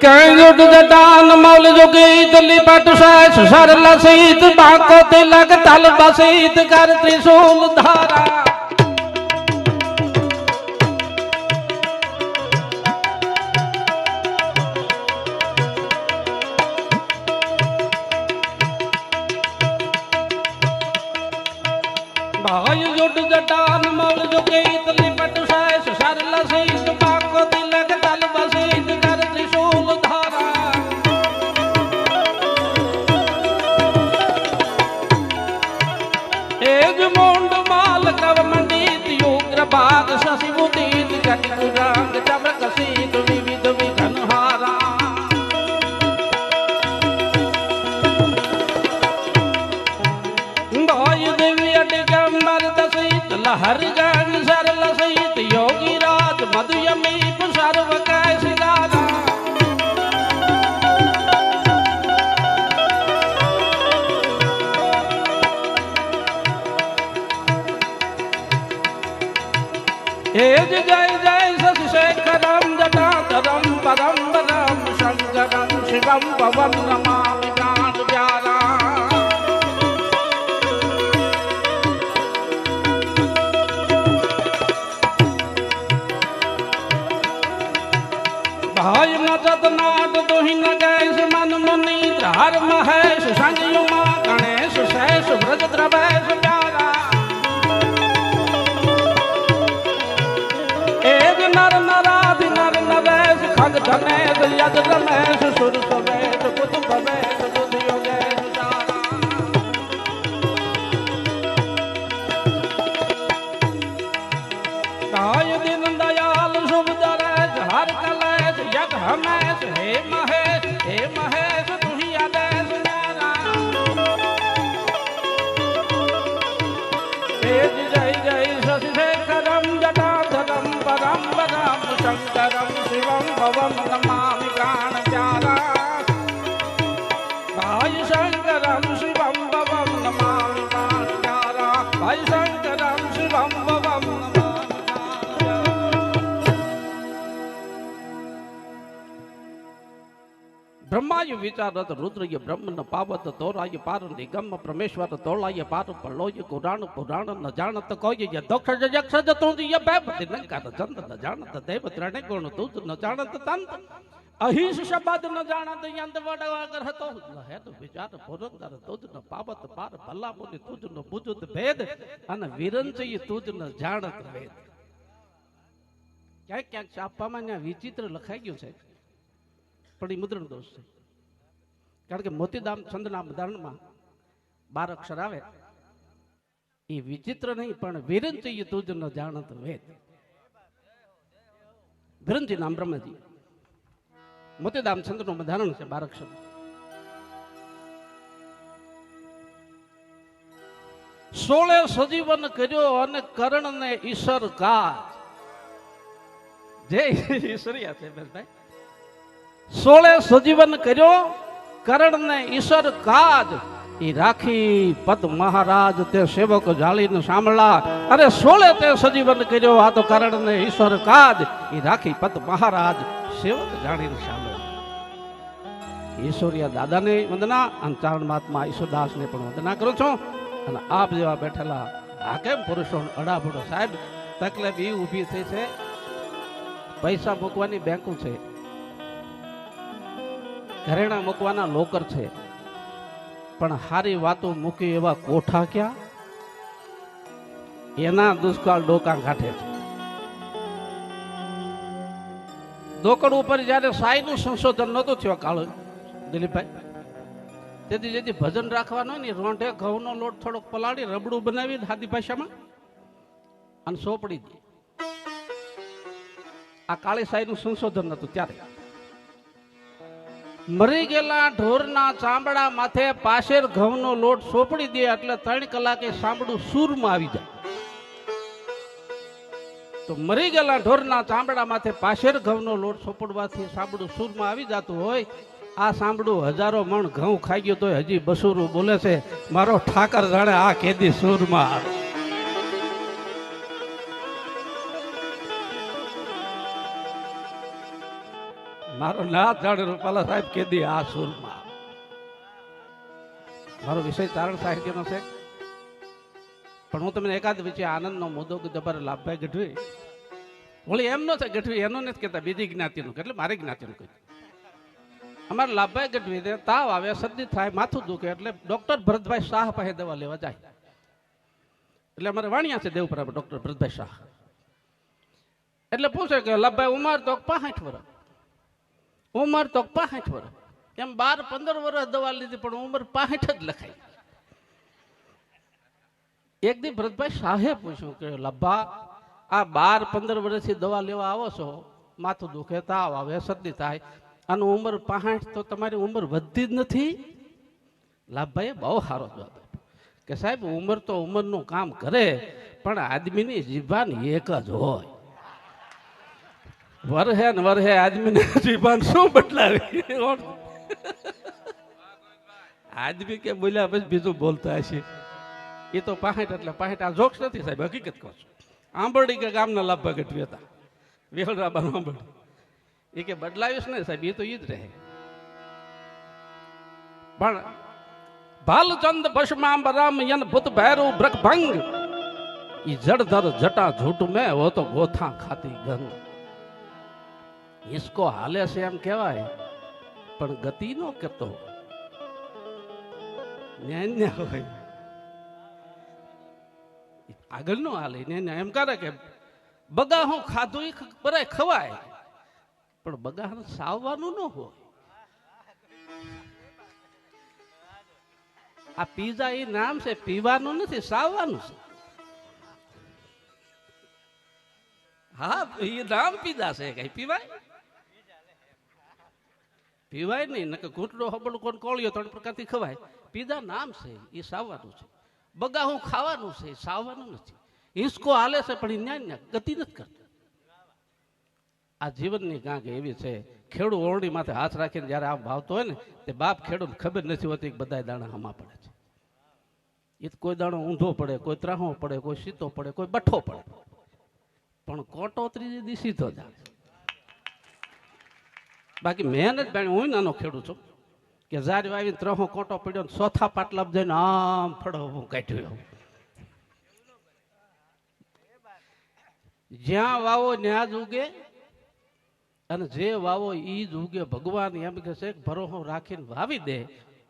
કંજુટ જટાન મૌલ જોગી દલી પટ સાસ સરલ સીત બાકો તિલક તલ બસીત કર ત્રિશૂલ ધારા. એજ જય જય શશి શેખરમ જટાધરમ પરમ વરમ શંકરમ શિવમ પવન નમામિ પ્રાણ પ્યારા ભાઈ નચત નાટ દોહી ન ગેશ મન મુનિ હર ਜਗ ਰਮੈ ਸੁਰ બ્રહ્માય વિચારત રુદ્રય બ્રહ્મન પાવત તોરાય પાર, નિગમ પરમેશ્વર તોળાય પાર, પલોય કુરાણ, પુરાણ ન જાણત કોઈ દક્ષ જક્ષ જતુંય બેપતિ નંકાર ચંદ ન જાણત દેવ ત્રણે ગુણ તું ન જાણત, તંત અહિંસ શબ્દ ન જાણત યંત વડવાગર હતો. હેત વિચાર પુરંદર તુજ ન પાવત પાર ભલા મુનિ તુજ ન બુજુત ભેદ અને વિરંચય તુજ ન જાણત ભેદ. ક્યાંક ક્યાંક છાપામાં ત્યાં વિચિત્ર લખાઈ ગયું છે. પણ એ મુદ્રણ દોષ છે. કારણ કે મોતીદામ છંદના બંધારણમાં બાર અક્ષર આવે. એ વિચિત્ર નહીં, પણ વિરંચય તુજ ન જાણત વેદ વિરંચી નામ બ્રહ્મજી. મોતીદામ છંદનું બંધારણ છે બારક શબ્દ સોળે સજીવન કર્યો અને કર્ણને ઈશ્વર કાજ જય ઈશ્વરિયા છે ભાઈ સોળે સજીવન કર્યો, કરણને ઈશ્વર કાજ એ રાખી પદ મહારાજ તે સેવક જાળીને સાંભળા અરે સોળે તે સજીવન કર્યો, આ તો કરણને ઈશ્વર કાજ એ રાખી પદ મહારાજ સેવક જાણીને સાંભળા ઈશ્વરિયા દાદાને વંદના, અને ચારણ મહાત્મા ઈશ્વરદાસને પણ વંદના કરું છું. અને આપ જેવા બેઠેલા હાકેમ પુરુષો અડાબડો સાહેબ, તકલીફ એ ઊભી થઈ છે. પૈસા મૂકવાની બેંકો છે. ઘરેણા મૂકવાના લોકર છે. પણ હારી વાતો મૂકી એવા કોઠા ક્યાં? એના દુષ્કાળ ડોકા ગાંઠે છે. દોકડ ઉપર જયારે સાઈનું સંશોધન નહોતું થયો કાળ, દિલીપભાઈ. તેથી જેથી ભજન રાખવાનું ને રોંઢે ઘઉંનો લોટ થોડોક પલાળી, રબડું બનાવી હાદી ભાષામાં અને સોપડી દે. આ કાળી સાઈનું સંશોધન નહોતું ત્યારે. મરી ગયેલા ઢોરના ચામડા માથે પાછેર ઘઉંનો લોટ સોપડી દે એટલે ત્રણ કલાકે સાંભળું સૂરમાં આવી જાય. તો મરી ગયેલા ઢોરના ચામડા માથે પાછેર ઘઉંનો લોટ સોપડવાથી સાંભળું સૂરમાં આવી જતું હોય. આ સાંભળું હજારો મણ ઘઉં ખાઈ ગયું તોય હજી બસુરું બોલે છે, મારો ઠાકર જાણે આ કેદી સૂરમાં આવે. મારો ના જાણે રૂપાલા સાહેબ કેદી આ સૂરમાં મારો વિષય તારણ સાહિત્યનો છે. પણ હું તમને એકાદ વિશે આનંદનો મુદ્દો કે જબર લાભભાઈ ગઢવી. વળી એમ ન ગઢવી, એનો નથી કહેતા, બીજી જ્ઞાતિનું એટલે મારી જ્ઞાતિનું કહ્યું અમારે લાભભાઈ ગઢવી તાવ આવે શરદી થાય, માથું દુખે, એટલે ડોક્ટર ભરતભાઈ શાહ પાસે દવા લેવા જાય. એટલે અમારે વાણિયા છે દેવપરા ડોક્ટર ભરતભાઈ શાહ. એટલે પૂછે કે, લાભભાઈ, ઉંમર તો પાસઠ વર્ષ. ઉંમર તો પાસઠ વર્ષ. એમ બાર પંદર વર્ષ દવા લીધી, પણ ઉંમર પાસઠ જ લખાઈ. એક દી ભરતભાઈ શાહે પૂછ્યું કે, લબ્બા, આ બાર, પંદર વર્ષથી દવા લેવા આવો છો? માથું દુખે તાવ આવે શરદી થાય. અને ઉંમર પાસઠ તો તમારી ઉંમર વધતી જ નથી. લાભભાઈએ બહુ સારો જવાબ કે સાહેબ, ઉંમર તો ઉંમરનું કામ કરે, પણ આદમીની જીભાન એક જ હોય. વરહે ને વરહે આદમીની જીભાન શું બદલાવી? આદમી કે બોલ્યા પછી બીજું બોલતા હશે. એ તો પાસઠ એટલે પાસઠ આ જોક્સ નથી સાહેબ, હકીકત કહું છું. આંબરડી કે ગામના લાભા ગઢવી હતા વેહળરાબાનો આંબરડી. એ કે બદલાવીશ ને સાહેબ એ તો એ જ રહે. પણ ભાલચંદ ભસ્માંબરામ યન ભૂત ભૈરવ ભ્રકભંગ ઈ જડધર જટા ઝૂટ મેં હો તો ગોથા ખાતી ગંગ. હિસકો હાલે છે એમ કહેવાય, પણ ગતિ નો કરતો. ન્યાય હોય. આગળ નો હાલે ને એમ કરે કે બગા હું ખાધું એ બરાય ખવાય. પણ બગા સાવવાનું ન હોય. આ પીઝા એ નામ છે, પીવાનું નથી, સાવવાનું છે. હા, એ નામ પીઝા છે, કઈ પીવાય? પીવાય નહીં, નકર ઘૂંટડો હબડું કોણ કોળિયો, ત્રણ પ્રકારથી ખવાય. પીઝા નામ છે, એ સાવવાનું છે. બગા હું ખાવાનું છે સાવવાનું નથી. હિસ્કો હાલે છે, પણ ન્યાય ન્યા ગતિ નથી કરતો. આ જીવનની કાંક એવી છે ખેડૂ ઓરડી માથે હાથ રાખીને જ્યારે આમ ભાવતો હોય ને, તે બાપ ખેડૂત ખબર નથી હોતી કે બધા દાણા હમા પડે છે. એ કોઈ દાણો ઊંધો પડે, કોઈ ત્રાહો પડે, કોઈ સીતો પડે, કોઈ બઠ્ઠો પડે. પણ કોટો ત્રીજી દી સીધો જાય. બાકી મહેનત બેન હું નાનો ખેડૂત છું. કે જારી વાવીને ત્રહો કોટો પડ્યો ચોથા પાટલા જઈને આમ ફળો હું કાઢ્યો. જ્યાં વાવો ત્યાં જ ઉગે અને જે વાવો ઈ જ ઉગે. ભગવાન એમ કે છે ભરોહો રાખીને વાવી દે.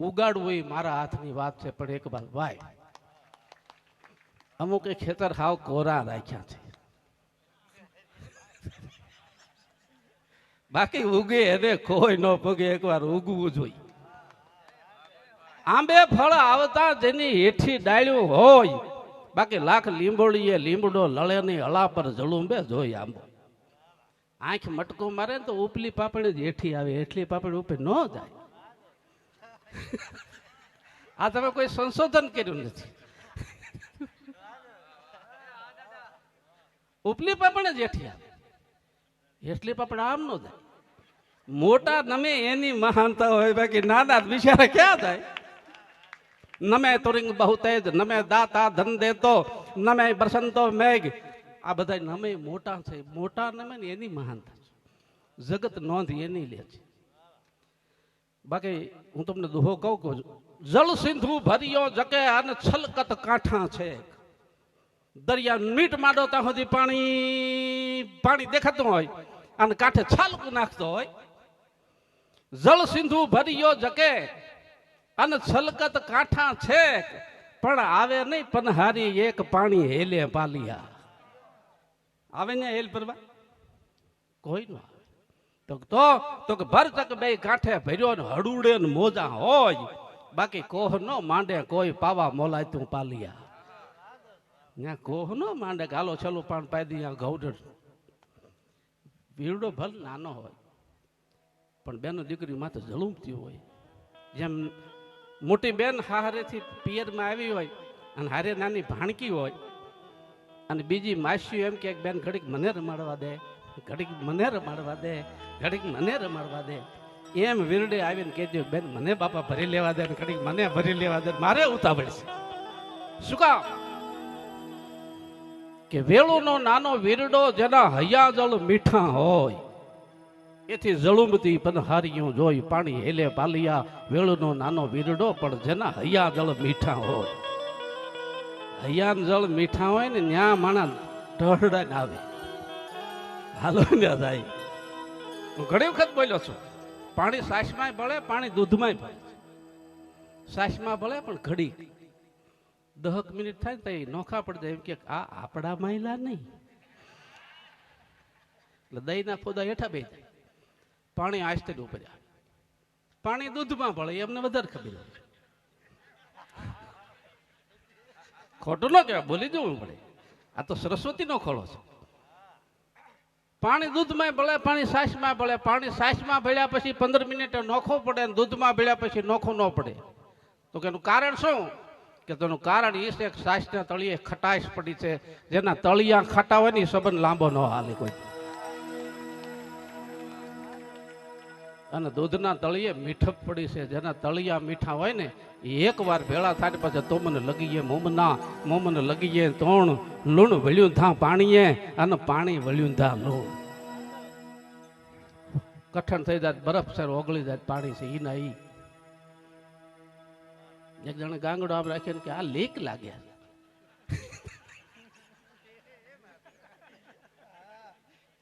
ઉગાડવું એ મારા હાથની વાત છે, પણ એક વાર વાય. અમુક ખેતર હાવ કોરા રાખ્યા છે. બાકી ઉગે એને કોઈ ન પગે, એકવાર ઉગવું જોઈએ. આંબે ફળ આવતા જેની હેઠી ડાળ્યું હોય. બાકી લાખ લીંબોળીએ લીંબડો લળે નહીં હળા પર જળુંબે જોઈ આંબો. આંખ મટકો મારે તો ઉપલી પાપડી જ હેઠી આવે હેઠલી પાપડી ઉપર ન જાય. આ તમે કોઈ સંશોધન કર્યું નથી. ઉપલી પાપડ જ હેઠી આવે. હેઠલી પાપડ આમ ન જાય. મોટા નમે એની મહાનતા હોય, બાકી નાના બિચારા ક્યાં થાય નમે તુરિંગ બહુ તેજ, નમે દાતા ધન દેતો નમે બરસંતો મેઘ. આ બધા નમે મોટા છે. મોટા નમે ને એની મહાનતા છે. જગત નોંધ એની લે છે. બાકી હું તમને દુહો કહું કહું જળ સિંધુ ભર્યો જકે અને છલકત કાંઠા છે. દરિયા મીટ માંડો ત્યાં સુધી પાણી પાણી દેખાતું હોય, અને કાંઠે છાલકું નાખતો હોય. જળ સિંધુ ભર્યો જકે અને છલકત કાંઠા છે પણ આવે નહીં પનહારી એક પાણી હેલે પાલિયા આવે ને હેલ પરવા કોઈ નો આવે. તો તો તો કે ભર તક બે કાંઠે ભર્યો ને હડુડે ને મોજા હોય. બાકી કોહ નો માંડે કોઈ પાવા મોલાય તું પાલિયા. ત્યાં કોહ નો માંડે ગાલો છલો પાણ પાઈ દી ગૌડ વીરડો ભલ નાનો હોય. પણ બેનો દીકરી માથે જળુમતી હોય. જેમ મોટી બેન હારેથી પિયરમાં આવી હોય અને હારે નાની ભાણકી હોય અને બીજી માસી એમ કે, બેન, ઘડીક મને રમાડવા દે, ઘડીક મને રમાડવા દે, ઘડીક મને રમાડવા દે. એમ વિરડે આવીને કહેજો, બેન, મને બાપા ભરી લેવા દે ઘડીક મને ભરી લેવા દે મારે ઉતાવળ છે. શું કામ? કે વેળુનો નાનો વિરડો જેના હૈયા જળ મીઠા હોય એથી જળુમતી પનહારીયું જોઈ પાણી હેલે પાલિયા, વેળનો નાનો વીરડો, પણ જેના હૈયા જળ મીઠા હોય. હૈયાન જળ મીઠા હોય ને ન્યા માણા ઢળડાને આવે. હાલો ને જાય હું ઘણી વખત બોલ્યો છું, પાણી સાસમાં ભળે, પાણી દૂધમાં ભળે. સાસમાં ભળે પણ ઘડી. દહક મિનિટ થાય ને તો નોખા પડી એમ કે આ આપણા માયલા નહીં. એટલે દહીંના ફોદા હેઠા બે જાય. પાણી આસ્તે ઉપર્યા પાણી દૂધમાં ભળે, એમને વધારે ખબર ખોટું ન કહેવાય, બોલી જવું પડે. આ તો સરસ્વતીનો ખોળો છે. પાણી દૂધમાં ભળે, પાણી સાસમાં ભળે. પાણી સાસમાં ભળ્યા પછી પંદર મિનિટે નોખો પડે અને દૂધમાં ભળ્યા પછી નોખો ન પડે. તો કે એનું કારણ શું? કે તેનું કારણ એ છે કે સાસના તળિયે ખટાશ પડી છે. જેના તળિયા ખાટા હોય ને સંબંધ લાંબો ન હાલે કોઈ. અને દૂધના તળિયે મીઠપ પડી છે. જેના તળિયા મીઠા હોય ને, એ એકવાર ભેળા થાય પછી તો મને લગીએ મોમના, મોમને લગીએ તોણ, લૂણ વળ્યું થા પાણીએ અને પાણી વળ્યું થા લૂણ. કઠણ થઈ જાય, બરફ સર ઓગળી જાય, પાણી છે એ ના એક જણે ગાંગડો આમ રાખ્યો કે આ લીક લાગ્યા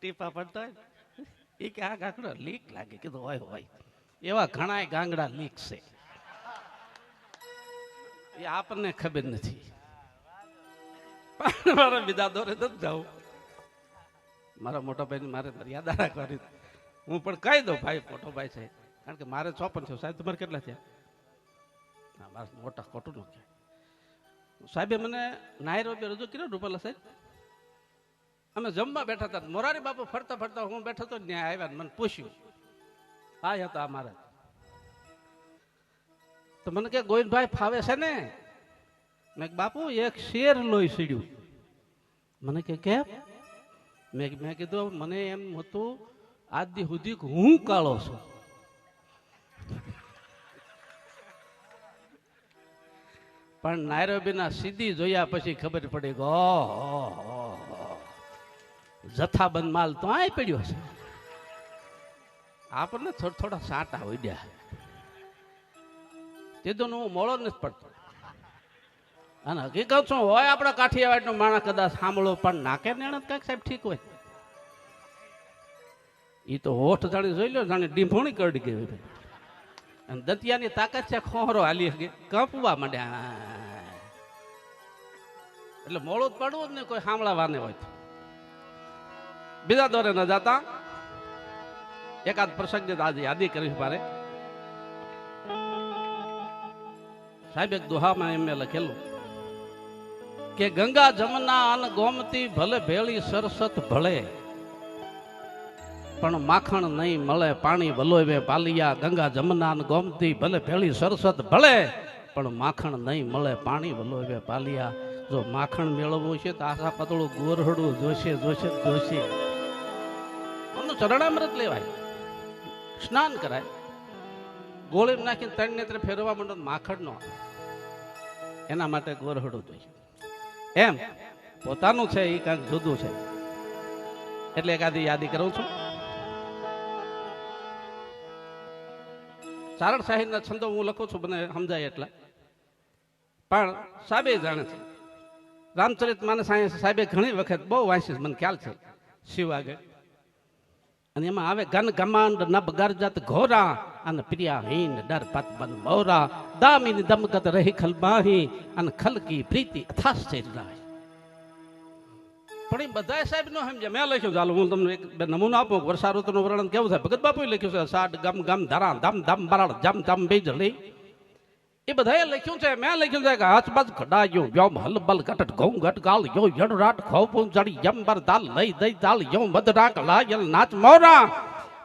ટીપા પડતા હોય. એ કે આ ગાંગડા લીક લાગે. કીધું હોય હોય એવા ઘણા ગાંગડા લીક છે. એ આપણને ખબર નથી. પણ મારા બીજા દોરે નથી જાઉં. મારા મોટા ભાઈને મારે મર્યાદા રાખવાની. હું પણ કહી દઉં, ભાઈ, મોટો ભાઈ છે. કારણ કે મારે ચોપન છે. સાહેબ, તમારે કેટલા થયા? મારા મોટા ખોટું ન સાહેબે મને નાયરો રજૂ કર્યો, રૂપાલા સાહેબ? અમે જમવા બેઠા હતા. મોરારી બાપુ ફરતા ફરતા હું બેઠો તો ત્યાં આવ્યા મને પૂછ્યું. આ હતા અમારા. તો મને કે ગોવિંદભાઈ ફાવે છે ને? મેં બાપુ, એક શેર લોહી સીડ્યું. મને કે કેમ? મેં મેં કીધું, મને એમ હતું, આજ દી સુધી હું કાળો છું. પણ નાયરોબીના સીધી જોયા પછી ખબર પડી ગો જથ્થાબંધ માલ તો આય પડ્યો છે. આપણને થોડા થોડા સાટા ઉડ્યા. તે તો હું મોળો નથી પડતો. અને હકીકત શું હોય, આપણા કાઠિયાવાડનો માણસ કદાચ સાંભળો, પણ નાકે નેણ કાંઈક સાહેબ ઠીક હોય. એ તો હોઠ જાણે જોઈ લો, જાણે ડીંભોણી કરડી ગઈ અને દતિયાની તાકાત છે, ખોહરો હાલી શકે કંપવા માંડ્યા. એટલે મોડો જ પડવું જ ને કોઈ સાંભળાવાને હોય તો. બીજા દોરે ન જાતા. એકાદ પ્રસંગ આજે યાદી કરીશ મારે. સાહેબ, એક દુહામાં એમ મેં લખેલું કે, ગંગા જમના અન ગોમતી ભલે ભેળી સરસત ભળે, પણ માખણ નહીં મળે, પાણી વલોવે પાલિયા. ગંગા જમના ગોમતી ભલે ભેળી સરસત ભળે, પણ માખણ નહીં મળે, પાણી વલોવે પાલિયા. જો માખણ મેળવવું છે તો આશા પતળું ગોરહડું જોશે જોશે જોશે. આનું ચરણામૃત લેવાય. સ્નાન કરાય. ગોળી નાખીને ત્રણ નેત્ર ફેરવા માંડો માખણ નો એના માટે ગોરહડું જોઈએ. એમ, પોતાનું છે એ કાંઈક જુદું છે. એટલે એકાદી યાદી કરું છું. ચારણ સાહિબના છંદો હું લખું છું, મને સમજાય એટલા. પણ સાબે જાણે છે. રામચરિત માનસ અહીંયા સાહેબે ઘણી વખત બહુ વાંચી મને ખ્યાલ છે. શિવ આગળ. અને એમાં આવે ઘન ઘમાંડ નબ ગરજત ઘોરા અને પ્રિયાહીન ડર પત બન મોરા. દામિન દમગત રહી ખલબાહી અને ખલકી પ્રીતિ અથાશ્ચર્ય રાય પણ એ બધા સાહેબ નો સમજે. મેં લખ્યું ચાલો હું તમને એક બે નમૂનો આપું. વર્ષા ઋતુનું વર્ણન કેવું થાય? ભગત બાપુએ લખ્યું છે, સાડ ગમ ગમ ધરા ધમ ધમ બરાડ, જમ જમ બીજળી. એ બધાએ લખ્યું છે, મેં લખ્યું છે કે હચબચ ખડાયો વ્યોમ હલબલ ઘટ ઘઉં ઘટ ગાલ યો યડ રાટ ખોપું જડી બર દાલ, લઈ દઈ દાલ યો મદરાક લાયલ નાચ મોરા.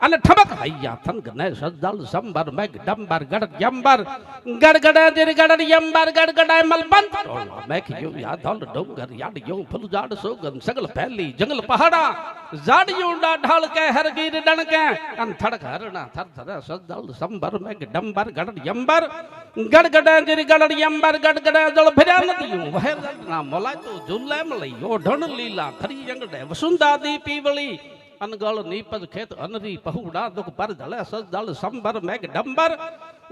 અને ઠમક હૈયા થન ગને સજદલ સંબર મેઘ, ડંબર ગડ યંબર. ગડગડા દિર ગડ યંબર ગડગડા મલબંત મેઘ યો યાદલ ડુંગર યાડ યો ફૂલ જાડ સોગન સગલ પહેલી જંગલ પહાડા. જાડ યો ડા ઢાળ કે હરગીર ડણ કે અન થડક હરણા થર થર સજદલ સંબર મેઘ, ડંબર ગડ યંબર. ગડગડા દિર ગડ યંબર ગડગડા જળ ભર્યા નદીયું વહેર ના મોલાય તો ઝુલ્લે મળી ઓઢણ લીલા ખરી જંગડે વસુંધા દી પીવળી અનગળ નીપજ ખેત અનરી પહુડા દુખ પર ધલે સજદળ સંભર મેઘ ડંબર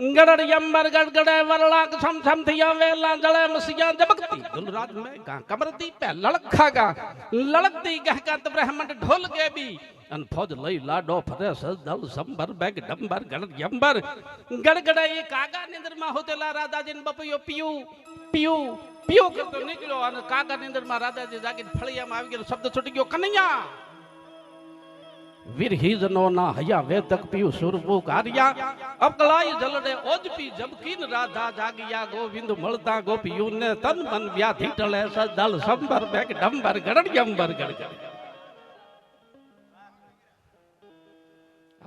ગડડ યંબર ગડગડે વરલાક સમ સમ થયા વેલા જળે મસિયા જબકતી ગુલરાજ મે ગા કમરતી પે લળખા ગા લળકતી ગા કા બ્રહ્મંડ ઢોલ કે બી અન ફોજ લઈ લાડો, ફરે સદલ સંભર બેગ, ડંબર ગણ યંબર. ગડગડે એ કાગા નિંદરમાં હોતેલા રાધાજીને બપૈયો પીયું પીયું, પીયો કરતો નીકળ્યો અને કાગા નિંદરમાં રાધાજી જાગીને ફળિયામાં આવી ગયો, શબ્દ છૂટી ગયો, કનૈયા! વિરહીજનો ના હયા વેદક પીયું સુરભુ કાર્યા અકલાય જલડે ઓજપી જબકીન રાધા જાગિયા, ગોવિંદ મળતા ગોપિયું ને તન મન વ્યાધિ ટળે સદલ સંભર બેગ, ડંબર ગડડિયંબર ગડગડ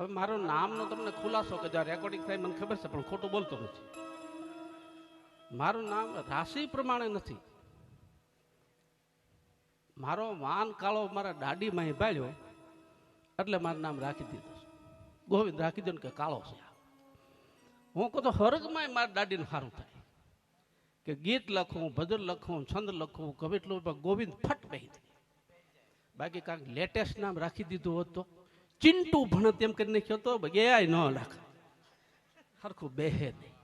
હવે મારું નામનો તમને ખુલાસો કે જ્યાં રેકોર્ડિંગ થાય મને ખબર છે, પણ ખોટું બોલતો નથી. મારું નામ રાશિ પ્રમાણે નથી. મારો વાન કાળો મારા દાડીમાં ભાળ્યો, એટલે મારું નામ રાખી દીધું ગોવિંદ, રાખી દો કે કાળો છે. હું કહું તો હરગમાં મારા દાડીને સારું થાય. કે ગીત લખું, ભજન લખું, છંદ લખું એટલું, પણ ગોવિંદ ફટ બેહી બાકી કાંઈક લેટેસ્ટ નામ રાખી દીધું હોત તો? ચિંટુ ભણત એમ કરીને નાખ્યો તો ગયા ન રાખે સરખું બેહે નહીં.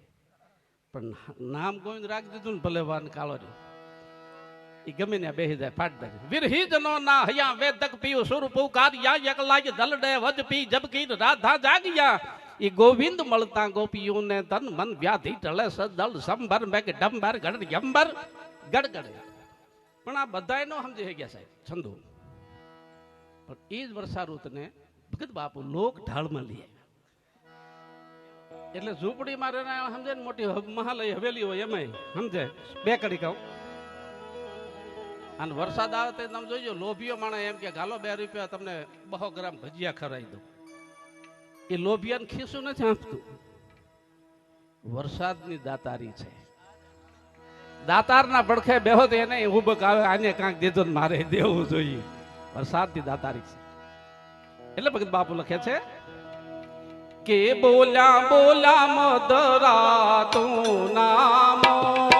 પણ નામ ગોવિંદ રાખી દીધું ને ભલે વાન કાળો રહ્યો. એ ગમે ને બેહી જાય, ફાટ વિરહિત નો ના હયા વેદક પીયુ સ્વરૂપ કાર્યા યકલાય દલડે વજ પી જબકી રાધા જાગ્યા. ઈ ગોવિંદ મળતા ગોપીઓ ને તન મન વ્યાધિ ટળે સદળ સંભર મેક ડંબર ગડ યંબર, ગડગડ. પણ આ બધાય નો સમજી ગયા સાહેબ, છંદો. પણ એ જ વર્ષા ઋતુને ભગત બાપુ લોક ઢાળમાં લઈ એટલે ઝૂંપડી મારે સમજે ને મોટી મહાલય હવેલી હોય એમાં સમજે બે કડી કહું. અને વરસાદ આવે તો તમે જોઈજો લોભીઓ માણસ એમ કે ગાલો બે રૂપિયા તમને બહો ગ્રામ ભજીયા ખરાઈ દઉં. એ લોભિયાને ખીસું નથી આપતું વરસાદની દાતારી છે. દાતારના પડખે બેહો તો એને ઉબક આવે આને કાંઈક દીધો મારે દેવું જોઈએ. વરસાદની દાતારી છે. એટલે ભગત બાપુ લખે છે કે બોલ્યા બોલ્યા મદરા તું નામો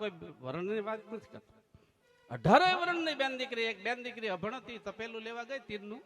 કોઈ વર્ણની વાત નથી કરતો. અઢારે વર્ણની બેન દીકરી, એક બેન દીકરી અભણતી તપેલું લેવા ગઈ તીરનું